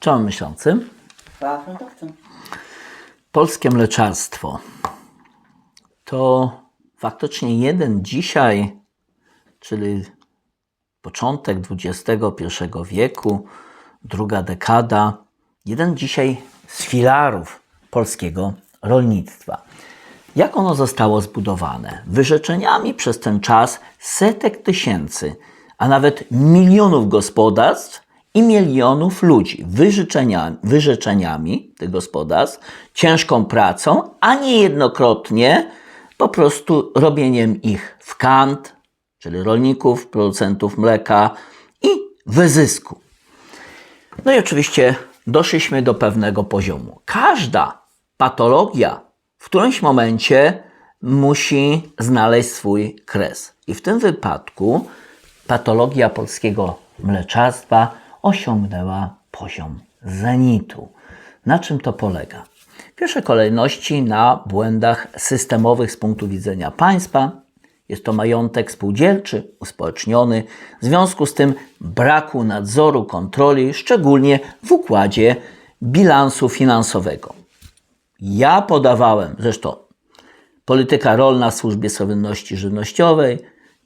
Czołem myślącym. Fachowcem. Polskie mleczarstwo to faktycznie jeden dzisiaj, czyli początek XXI wieku, druga dekada, jeden dzisiaj z filarów polskiego rolnictwa. Jak ono zostało zbudowane? Wyrzeczeniami przez ten czas setek tysięcy, a nawet milionów gospodarstw i milionów ludzi. Wyrzeczeniami, wyrzeczeniami tych gospodarstw, ciężką pracą, a niejednokrotnie po prostu robieniem ich w kant, czyli rolników, producentów mleka i wyzysku. No i oczywiście doszliśmy do pewnego poziomu. Każda patologia w którymś momencie musi znaleźć swój kres. I w tym wypadku patologia polskiego mleczarstwa osiągnęła poziom zenitu. Na czym to polega? W pierwszej kolejności na błędach systemowych z punktu widzenia państwa, jest to majątek spółdzielczy, uspołeczniony, w związku z tym braku nadzoru, kontroli, szczególnie w układzie bilansu finansowego. Ja podawałem, zresztą polityka rolna w służbie sowietności żywnościowej,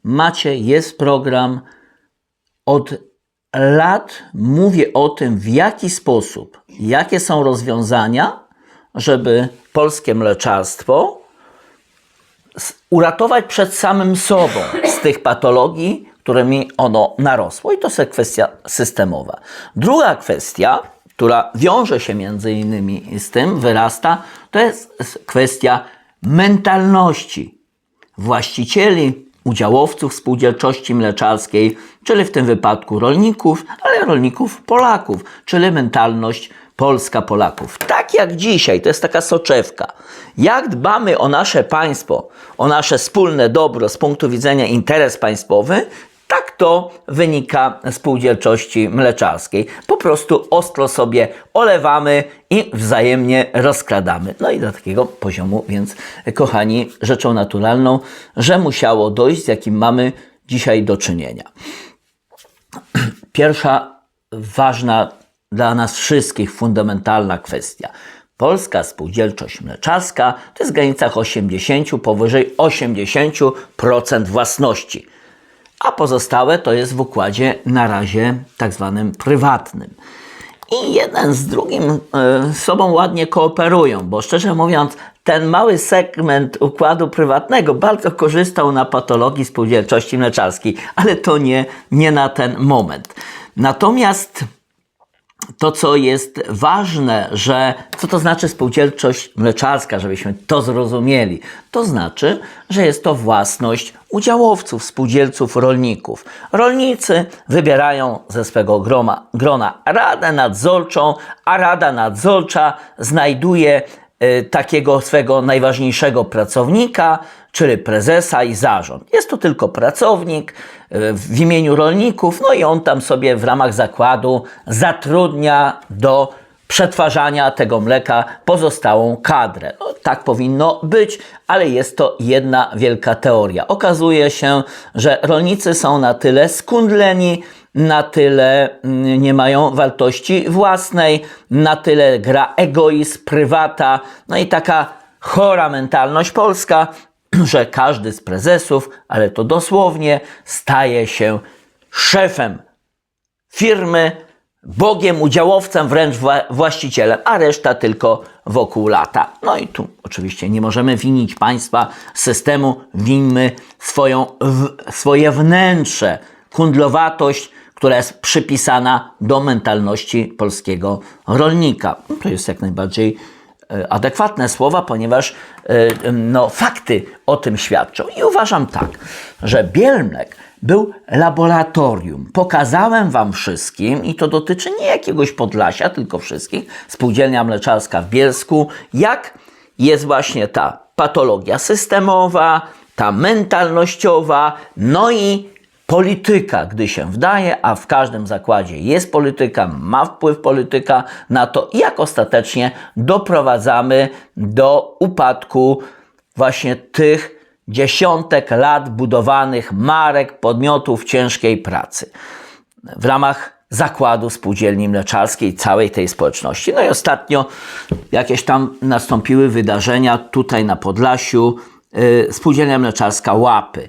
macie, jest program. Od lat mówię o tym, w jaki sposób, jakie są rozwiązania, żeby polskie mleczarstwo uratować przed samym sobą z tych patologii, którymi ono narosło. I to jest kwestia systemowa. Druga kwestia, która wiąże się między innymi z tym, wyrasta, to jest kwestia mentalności właścicieli, udziałowców spółdzielczości mleczarskiej, czyli w tym wypadku rolników, ale rolników Polaków, czyli mentalność Polska Polaków. Tak jak dzisiaj, to jest taka soczewka. Jak dbamy o nasze państwo, o nasze wspólne dobro z punktu widzenia interes państwowy, to wynika z spółdzielczości mleczarskiej. Po prostu ostro sobie olewamy i wzajemnie rozkradamy. No i do takiego poziomu, więc kochani, rzeczą naturalną, że musiało dojść, z jakim mamy dzisiaj do czynienia. Pierwsza ważna dla nas wszystkich fundamentalna kwestia. Polska spółdzielczość mleczarska to jest w granicach 80, powyżej 80% własności, a pozostałe to jest w układzie na razie tak zwanym prywatnym. I jeden z drugim z sobą ładnie kooperują, bo szczerze mówiąc, ten mały segment układu prywatnego bardzo korzystał na patologii spółdzielczości mleczarskiej, ale to nie, nie na ten moment. Natomiast to, co jest ważne, że co to znaczy spółdzielczość mleczarska, żebyśmy to zrozumieli? To znaczy, że jest to własność udziałowców, spółdzielców, rolników. Rolnicy wybierają ze swego groma, grona radę nadzorczą, a rada nadzorcza znajduje takiego swego najważniejszego pracownika, czyli prezesa i zarząd. Jest to tylko pracownik y, w imieniu rolników, no i on tam sobie w ramach zakładu zatrudnia do przetwarzania tego mleka pozostałą kadrę. No, tak powinno być, ale jest to jedna wielka teoria. Okazuje się, że rolnicy są na tyle skundleni, na tyle mm, nie mają wartości własnej, na tyle gra egoizm, prywata, no i taka chora mentalność polska, że każdy z prezesów, ale to dosłownie, staje się szefem firmy, bogiem, udziałowcem, wręcz wła- właścicielem, a reszta tylko wokół lata. No i tu oczywiście nie możemy winić państwa, systemu, winmy swoją, swoje wnętrze, kundlowatość, która jest przypisana do mentalności polskiego rolnika. No To jest jak najbardziej e, adekwatne słowa, ponieważ e, no, fakty o tym świadczą. I uważam tak, że Bielmlek był laboratorium. Pokazałem Wam wszystkim, i to dotyczy nie jakiegoś Podlasia, tylko wszystkich, spółdzielnia mleczarska w Bielsku, jak jest właśnie ta patologia systemowa, ta mentalnościowa, no i polityka, gdy się wdaje, a w każdym zakładzie jest polityka, ma wpływ polityka na to, jak ostatecznie doprowadzamy do upadku właśnie tych dziesiątek lat budowanych marek, podmiotów ciężkiej pracy. W ramach zakładu spółdzielni mleczarskiej, całej tej społeczności. No i ostatnio jakieś tam nastąpiły wydarzenia tutaj na Podlasiu, y, spółdzielnia mleczarska Łapy.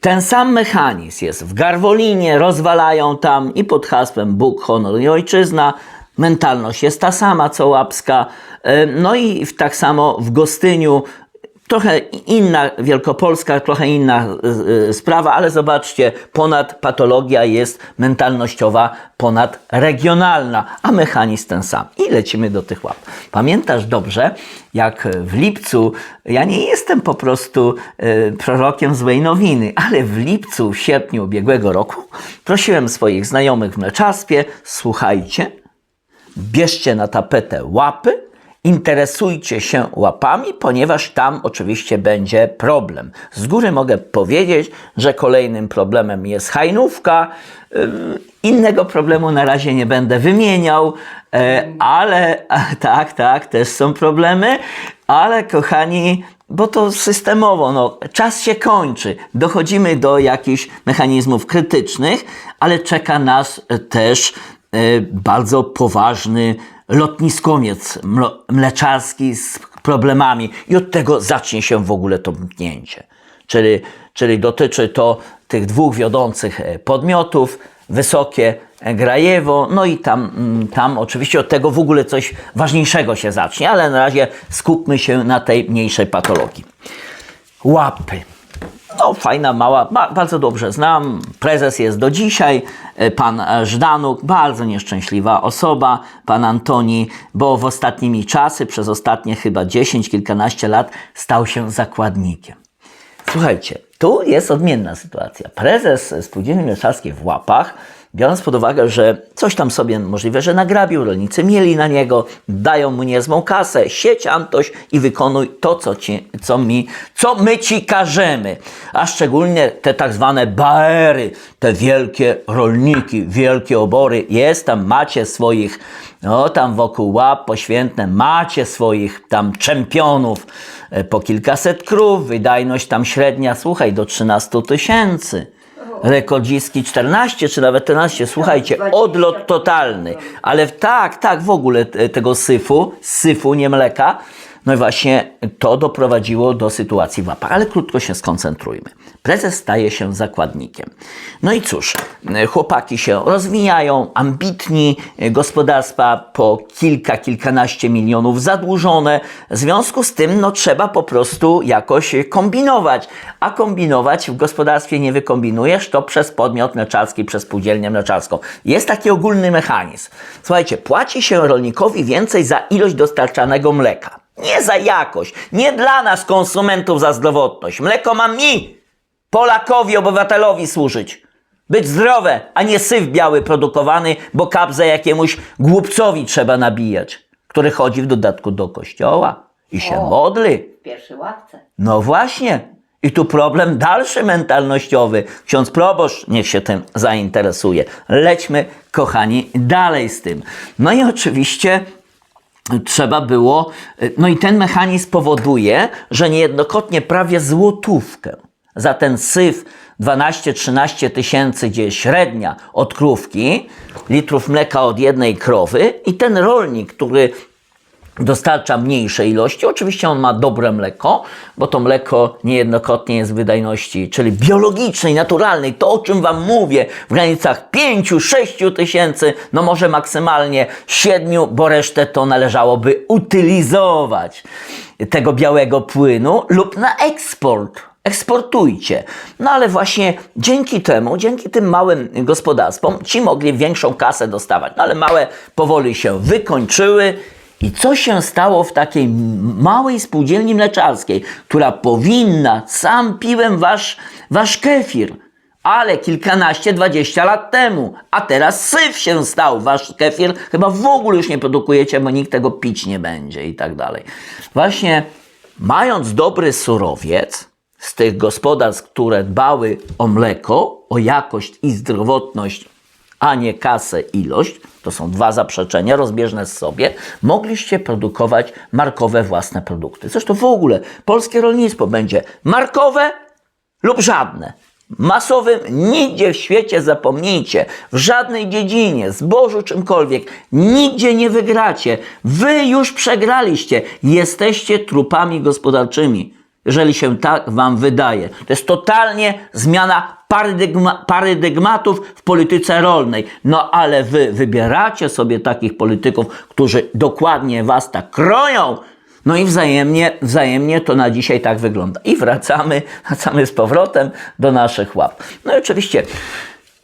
Ten sam mechanizm jest w Garwolinie, rozwalają tam i pod hasłem Bóg, honor i ojczyzna. Mentalność jest ta sama co łapska. Y, No i tak samo w Gostyniu Trochę inna, Wielkopolska, trochę inna y, y, sprawa, ale zobaczcie, ponad patologia jest mentalnościowa, ponad regionalna, a mechanizm ten sam. I lecimy do tych łap. Pamiętasz dobrze, jak w lipcu, ja nie jestem po prostu y, prorokiem złej nowiny, ale w lipcu, w sierpniu ubiegłego roku prosiłem swoich znajomych w mleczarstwie, słuchajcie, bierzcie na tapetę łapy, interesujcie się łapami, ponieważ tam oczywiście będzie problem. Z góry mogę powiedzieć, że kolejnym problemem jest hajnówka. Ym, Innego problemu na razie nie będę wymieniał, e, ale tak, tak, też są problemy, ale kochani, bo to systemowo, no, czas się kończy, dochodzimy do jakichś mechanizmów krytycznych, ale czeka nas e, też bardzo poważny lotniskowiec mleczarski z problemami i od tego zacznie się w ogóle to mknięcie. Czyli, czyli dotyczy to tych dwóch wiodących e, podmiotów, Wysokie e, Grajewo, no i tam, mm, tam oczywiście od tego w ogóle coś ważniejszego się zacznie, ale na razie skupmy się na tej mniejszej patologii. Łapy. No, fajna, mała, ba, bardzo dobrze znam. Prezes jest do dzisiaj, e, pan e, Żdanuk, bardzo nieszczęśliwa osoba, pan Antoni, bo w ostatnimi czasy, przez ostatnie chyba 10, kilkanaście lat, stał się zakładnikiem. Słuchajcie, tu jest odmienna sytuacja. Prezes Spółdzielni Mleczarskiej w Łapach, biorąc pod uwagę, że coś tam sobie możliwe, że nagrabił, rolnicy mieli na niego, dają mu niezłą kasę, sieć Antoś i wykonuj to, co, ci, co, mi, co my ci każemy. A szczególnie te tak zwane baery, te wielkie rolniki, wielkie obory. Jest tam, macie swoich, no tam wokół łap poświętne, macie swoich tam czempionów, e, po kilkaset krów, wydajność tam średnia, słuchaj, do 13 tysięcy. Rekordziski 14 czy nawet 14, słuchajcie, odlot totalny. Ale tak, tak, w ogóle te- tego syfu, syfu, nie mleka, no i właśnie to doprowadziło do sytuacji w łapach. Ale krótko się skoncentrujmy. Prezes staje się zakładnikiem. No i cóż, chłopaki się rozwijają, ambitni, gospodarstwa po kilka, kilkanaście milionów zadłużone. W związku z tym no, trzeba po prostu jakoś kombinować. A kombinować w gospodarstwie nie wykombinujesz, to przez podmiot mleczarski, przez spółdzielnię mleczarską. Jest taki ogólny mechanizm. Słuchajcie, płaci się rolnikowi więcej za ilość dostarczanego mleka. Nie za jakość, nie dla nas konsumentów za zdrowotność. Mleko ma mi, Polakowi, obywatelowi służyć. Być zdrowe, a nie syf biały produkowany, bo kabzę jakiemuś głupcowi trzeba nabijać, który chodzi w dodatku do kościoła i się O. modli. w pierwszej ławce. No właśnie. I tu problem dalszy mentalnościowy. Ksiądz proboszcz niech się tym zainteresuje. Lećmy, kochani, dalej z tym. No i oczywiście trzeba było, no i ten mechanizm powoduje, że niejednokrotnie prawie złotówkę za ten syf 12-13 tysięcy, gdzie średnia od krówki, litrów mleka od jednej krowy i ten rolnik, który dostarcza mniejsze ilości. Oczywiście on ma dobre mleko, bo to mleko niejednokrotnie jest wydajności, czyli biologicznej, naturalnej, to o czym Wam mówię, w granicach 5-6 tysięcy, no może maksymalnie 7, bo resztę to należałoby utylizować tego białego płynu lub na eksport. Eksportujcie. No ale właśnie dzięki temu, dzięki tym małym gospodarstwom, ci mogli większą kasę dostawać. No ale małe powoli się wykończyły. I co się stało w takiej małej spółdzielni mleczarskiej, która powinna, sam piłem wasz, wasz kefir, ale kilkanaście, dwadzieścia lat temu, a teraz syf się stał, wasz kefir. Chyba w ogóle już nie produkujecie, bo nikt tego pić nie będzie i tak dalej. Właśnie mając dobry surowiec, z tych gospodarstw, które dbały o mleko, o jakość i zdrowotność, a nie kasę, ilość, to są dwa zaprzeczenia rozbieżne z sobie, mogliście produkować markowe własne produkty. Zresztą w ogóle polskie rolnictwo będzie markowe lub żadne. masowym nigdzie w świecie zapomnijcie, w żadnej dziedzinie, zbożu, czymkolwiek, nigdzie nie wygracie. Wy już przegraliście. Jesteście trupami gospodarczymi, jeżeli się tak wam wydaje. To jest totalnie zmiana paradygma, paradygmatów w polityce rolnej. No ale wy wybieracie sobie takich polityków, którzy dokładnie was tak kroją, no i wzajemnie, wzajemnie to na dzisiaj tak wygląda. I wracamy, wracamy z powrotem do naszych łap. No i oczywiście,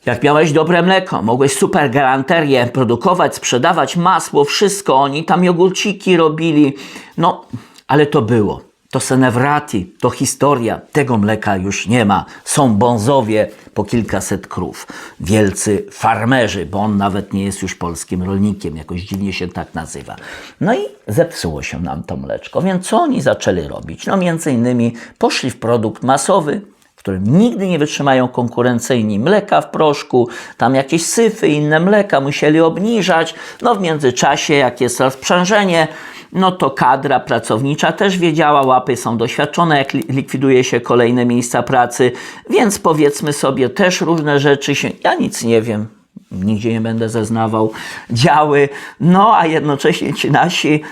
jak miałeś dobre mleko, mogłeś super galanterię produkować, sprzedawać masło, wszystko. Oni tam jogurciki robili. No, ale to było. To senewrati, to historia. Tego mleka już nie ma. Są bonzowie po kilkaset krów. Wielcy farmerzy, bo on nawet nie jest już polskim rolnikiem. Jakoś dziwnie się tak nazywa. No i zepsuło się nam to mleczko. Więc co oni zaczęli robić? No między innymi poszli w produkt masowy, w którym nigdy nie wytrzymają konkurencyjni mleka w proszku, tam jakieś syfy, inne mleka musieli obniżać. No w międzyczasie, jak jest rozprzężenie, no to kadra pracownicza też wiedziała, łapy są doświadczone, jak li- likwiduje się kolejne miejsca pracy, więc powiedzmy sobie też różne rzeczy się, ja nic nie wiem, nigdzie nie będę zeznawał, działy, no a jednocześnie ci nasi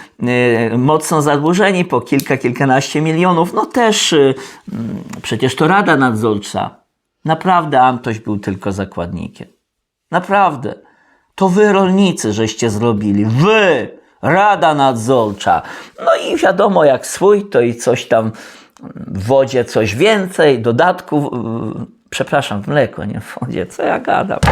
y, mocno zadłużeni po kilka, kilkanaście milionów, no też y, mm, przecież to Rada Nadzorcza, naprawdę Antoś był tylko zakładnikiem, naprawdę, to wy rolnicy żeście zrobili, wy, Rada Nadzorcza, no i wiadomo jak swój, to i coś tam w wodzie coś więcej, dodatków, przepraszam, w mleko, nie w wodzie, co ja gadam.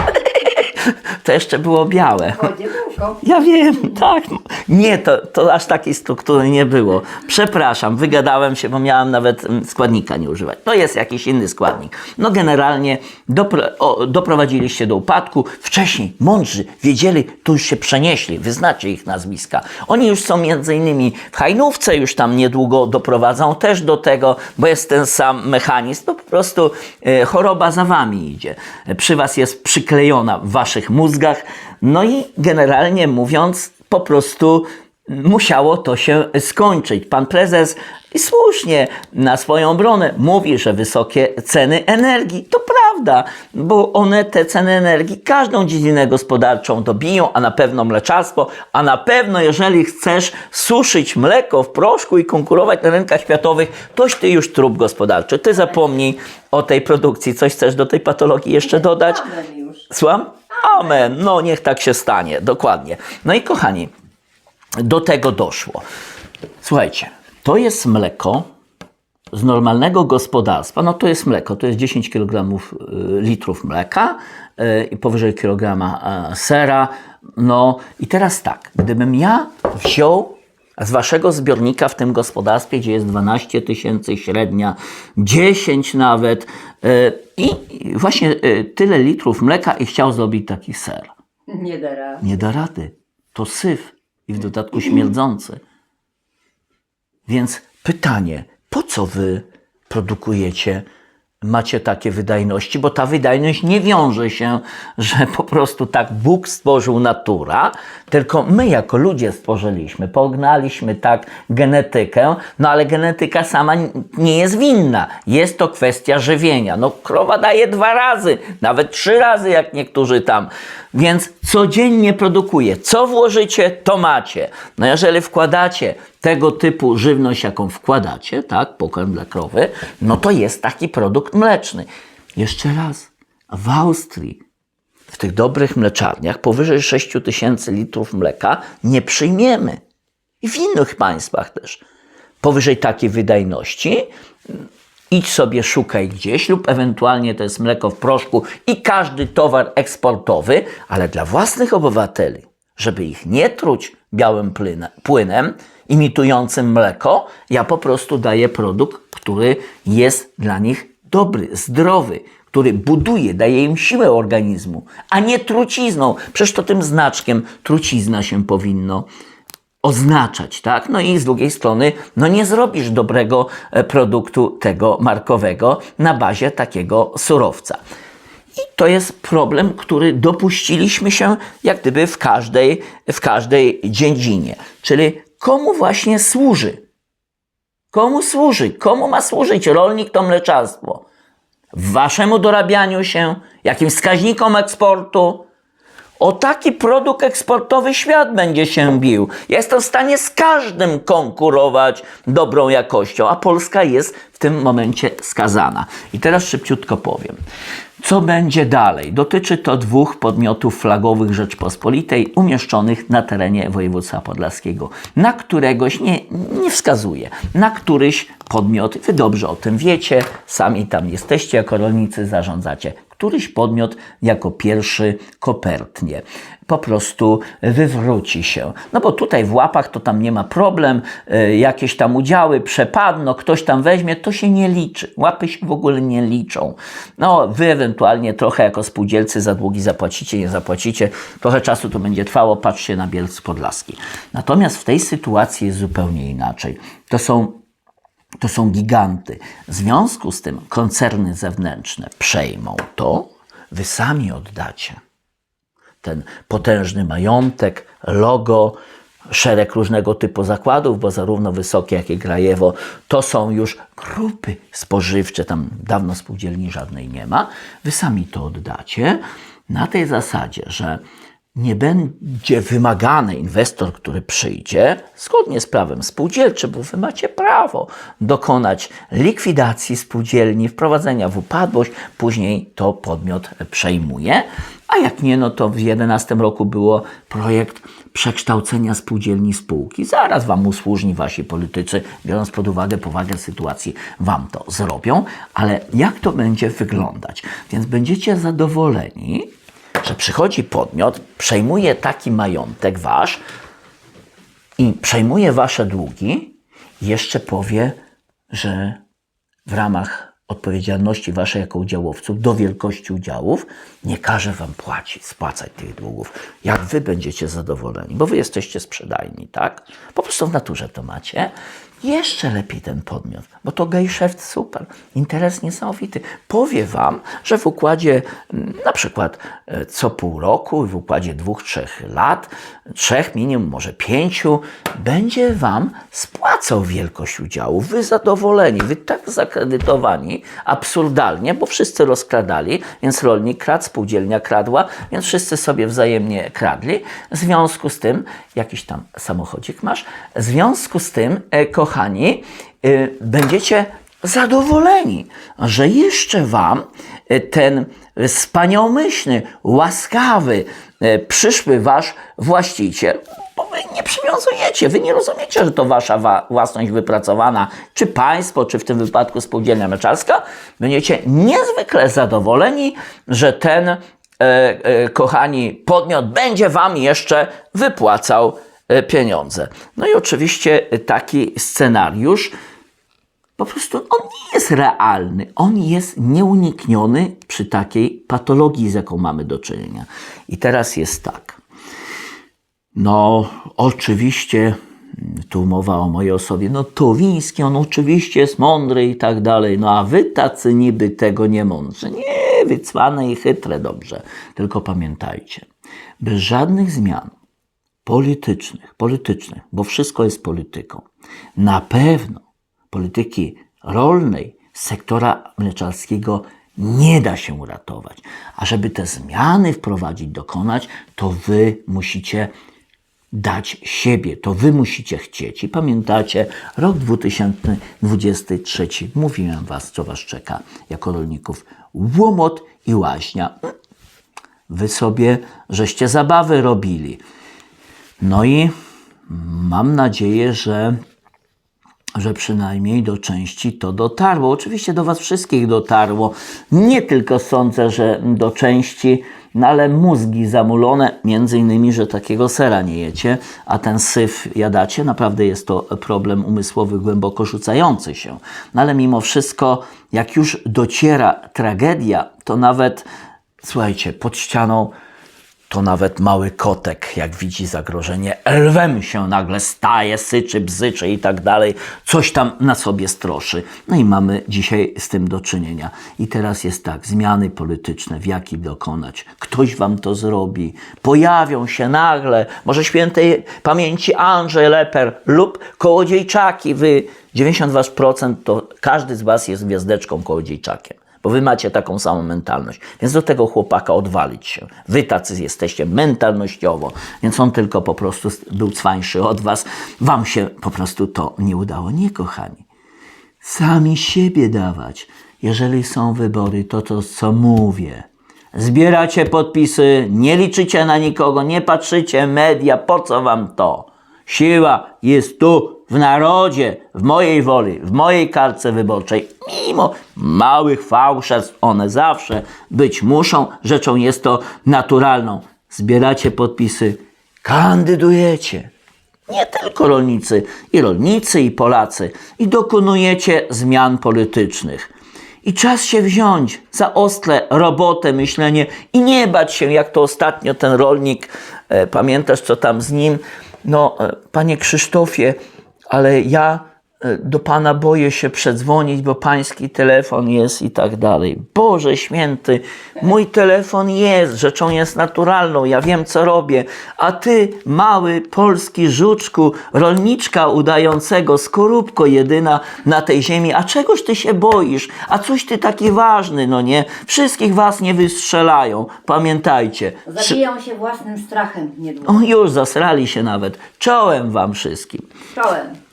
To jeszcze było białe. Wodzie bułką. Ja wiem, tak. Nie, to, to aż takiej struktury nie było. Przepraszam, wygadałem się, bo miałem nawet mm, składnika nie używać. To jest jakiś inny składnik. No generalnie dopro, o, doprowadziliście do upadku. Wcześniej mądrzy wiedzieli, tu już się przenieśli, wyznacie ich nazwiska. Oni już są między innymi w Hajnówce, już tam niedługo doprowadzą też do tego, bo jest ten sam mechanizm. To po prostu e, choroba za wami idzie. E, Przy was jest przyklejona w waszych mózgach. No i generalnie mówiąc, po prostu musiało to się skończyć. Pan prezes i słusznie na swoją obronę mówi, że wysokie ceny energii. To prawda, bo one te ceny energii każdą dziedzinę gospodarczą dobiją, a na pewno mleczarstwo, a na pewno jeżeli chcesz suszyć mleko w proszku i konkurować na rynkach światowych, toś ty już trup gospodarczy. Ty zapomnij o tej produkcji. Coś chcesz do tej patologii jeszcze dodać? Słucham? Amen. No niech tak się stanie, dokładnie. No i kochani, do tego doszło. Słuchajcie, to jest mleko z normalnego gospodarstwa. No to jest mleko, to jest 10 kg y, litrów mleka y, i powyżej kilograma e, sera. No i teraz tak, gdybym ja wziął z waszego zbiornika w tym gospodarstwie, gdzie jest 12 tysięcy średnia, 10 nawet y, i właśnie y, tyle litrów mleka i chciał zrobić taki ser. Nie da rady. Nie da rady. To syf i w dodatku śmierdzący. Więc pytanie, po co wy produkujecie, macie takie wydajności? Bo ta wydajność nie wiąże się, że po prostu tak Bóg stworzył natura, tylko my jako ludzie stworzyliśmy, pognaliśmy tak genetykę, no ale genetyka sama nie jest winna. Jest to kwestia żywienia. No krowa daje dwa razy, nawet trzy razy, jak niektórzy tam. Więc codziennie produkuje. Co włożycie, to macie. No jeżeli wkładacie tego typu żywność, jaką wkładacie, tak, pokarm dla krowy, no to jest taki produkt mleczny. Jeszcze raz, w Austrii, w tych dobrych mleczarniach, powyżej 6 tysięcy litrów mleka nie przyjmiemy. I w innych państwach też. Powyżej takiej wydajności idź sobie szukaj gdzieś lub ewentualnie to jest mleko w proszku i każdy towar eksportowy, ale dla własnych obywateli, żeby ich nie truć białym płynem imitującym mleko, ja po prostu daję produkt, który jest dla nich dobry, zdrowy, który buduje, daje im siłę organizmu, a nie trucizną. Przecież to tym znaczkiem trucizna się powinno oznaczać, tak? No i z drugiej strony, no nie zrobisz dobrego e, produktu tego markowego na bazie takiego surowca. I to jest problem, który dopuściliśmy się jak gdyby w każdej, w każdej dziedzinie. Czyli komu właśnie służy? Komu służy? Komu ma służyć rolnik to mleczarstwo? waszemu dorabianiu się, jakimś wskaźnikom eksportu. O taki produkt eksportowy świat będzie się bił. Jestem w stanie z każdym konkurować dobrą jakością, a Polska jest w tym momencie skazana. I teraz szybciutko powiem. Co będzie dalej? Dotyczy to dwóch podmiotów flagowych Rzeczpospolitej umieszczonych na terenie województwa podlaskiego. Na któregoś, nie, nie wskazuję, na któryś podmiot, wy dobrze o tym wiecie, sami tam jesteście jako rolnicy, zarządzacie któryś podmiot jako pierwszy kopertnie. Po prostu wywróci się. No bo tutaj w łapach to tam nie ma problem, y, jakieś tam udziały przepadną, ktoś tam weźmie, to się nie liczy. Łapy się w ogóle nie liczą. No wy ewentualnie trochę jako spółdzielcy za długi zapłacicie, nie zapłacicie, trochę czasu to będzie trwało, patrzcie na Bielsk Podlaski. Natomiast w tej sytuacji jest zupełnie inaczej. To są to są giganty. W związku z tym koncerny zewnętrzne przejmą to, wy sami oddacie ten potężny majątek, logo, szereg różnego typu zakładów, bo zarówno Wysokie, jak i Grajewo to są już grupy spożywcze, tam dawno spółdzielni żadnej nie ma. Wy sami to oddacie na tej zasadzie, że nie będzie wymagany inwestor, który przyjdzie, zgodnie z prawem spółdzielczym, bo wy macie prawo dokonać likwidacji spółdzielni, wprowadzenia w upadłość, później to podmiot przejmuje. A jak nie, no to w 2011 roku było projekt przekształcenia spółdzielni spółki. Zaraz wam usłużni wasi politycy, biorąc pod uwagę powagę sytuacji, wam to zrobią. Ale jak to będzie wyglądać? Więc będziecie zadowoleni, że przychodzi podmiot, przejmuje taki majątek wasz i przejmuje wasze długi, jeszcze powie, że w ramach odpowiedzialności waszej jako udziałowców do wielkości udziałów nie każe wam płacić, spłacać tych długów. Jak wy będziecie zadowoleni, bo wy jesteście sprzedajni, tak? Po prostu w naturze to macie. Jeszcze lepiej ten podmiot, bo to gejszeft super, interes niesamowity. Powie wam, że w układzie mm, na przykład e, co pół roku, w układzie dwóch, trzech lat, trzech minimum, może pięciu, będzie wam spłacał wielkość udziału. Wy zadowoleni, wy tak zakredytowani, absurdalnie, bo wszyscy rozkradali, więc rolnik kradł, spółdzielnia kradła, więc wszyscy sobie wzajemnie kradli. W związku z tym, jakiś tam samochodzik masz, w związku z tym, e, kochani, e, będziecie zadowoleni, że jeszcze wam e, ten wspaniałomyślny, łaskawy, e, przyszły wasz właściciel, bo wy nie przywiązujecie, wy nie rozumiecie, że to wasza wa- własność wypracowana, czy państwo, czy w tym wypadku spółdzielnia meczarska, będziecie niezwykle zadowoleni, że ten, e, e, kochani, podmiot będzie wam jeszcze wypłacał pieniądze. No i oczywiście taki scenariusz po prostu on nie jest realny, on jest nieunikniony przy takiej patologii, z jaką mamy do czynienia. I teraz jest tak. No, oczywiście, tu mowa o mojej osobie, no Tuwiński, on oczywiście jest mądry i tak dalej, no a wy tacy niby tego nie mądrzy. Nie, wycwane i chytre dobrze. Tylko pamiętajcie, bez żadnych zmian politycznych, politycznych, bo wszystko jest polityką, na pewno polityki rolnej, sektora mleczarskiego nie da się uratować. A żeby te zmiany wprowadzić, dokonać, to wy musicie dać siebie, to wy musicie chcieć. I pamiętacie, rok 2023, mówiłem was, co was czeka jako rolników. Łomot i łaźnia. Wy sobie żeście zabawy robili. No i mam nadzieję, że, że przynajmniej do części to dotarło. Oczywiście do Was wszystkich dotarło. Nie tylko sądzę, że do części, no ale mózgi zamulone, między innymi, że takiego sera nie jecie, a ten syf jadacie. Naprawdę jest to problem umysłowy głęboko rzucający się. No ale mimo wszystko, jak już dociera tragedia, to nawet, słuchajcie, pod ścianą to nawet mały kotek, jak widzi zagrożenie, lwem się nagle staje, syczy, bzyczy i tak dalej, coś tam na sobie stroszy. No i mamy dzisiaj z tym do czynienia. I teraz jest tak, zmiany polityczne, w jaki dokonać. Ktoś wam to zrobi, pojawią się nagle, może świętej pamięci Andrzej Leper lub Kołodziejczaki, wy 92% to każdy z was jest gwiazdeczką Kołodziejczakiem. Bo wy macie taką samą mentalność. Więc do tego chłopaka odwalić się. Wy tacy jesteście mentalnościowo, więc on tylko po prostu był cwańszy od was. Wam się po prostu to nie udało. Nie, kochani. Sami siebie dawać. Jeżeli są wybory, to to co mówię. Zbieracie podpisy, nie liczycie na nikogo, nie patrzycie media, po co wam to? Siła jest tu, w narodzie, w mojej woli, w mojej kartce wyborczej. Mimo małych fałszerstw, one zawsze być muszą, rzeczą jest to naturalną. Zbieracie podpisy, kandydujecie nie tylko rolnicy, i rolnicy, i Polacy, i dokonujecie zmian politycznych. I czas się wziąć za ostre robotę, myślenie i nie bać się, jak to ostatnio ten rolnik, e, pamiętasz co tam z nim? No, e, panie Krzysztofie, ale ja do pana boję się przedzwonić, bo pański telefon jest i tak dalej. Boże święty, mój telefon jest, rzeczą jest naturalną, ja wiem co robię, a ty, mały polski żuczku, rolniczka udającego skorupko jedyna na tej ziemi, a czegoż ty się boisz? A coś ty taki ważny, no nie? Wszystkich was nie wystrzelają, pamiętajcie. Zabiją się własnym strachem niedługo. O, już zasrali się nawet. Czołem wam wszystkim. Czołem.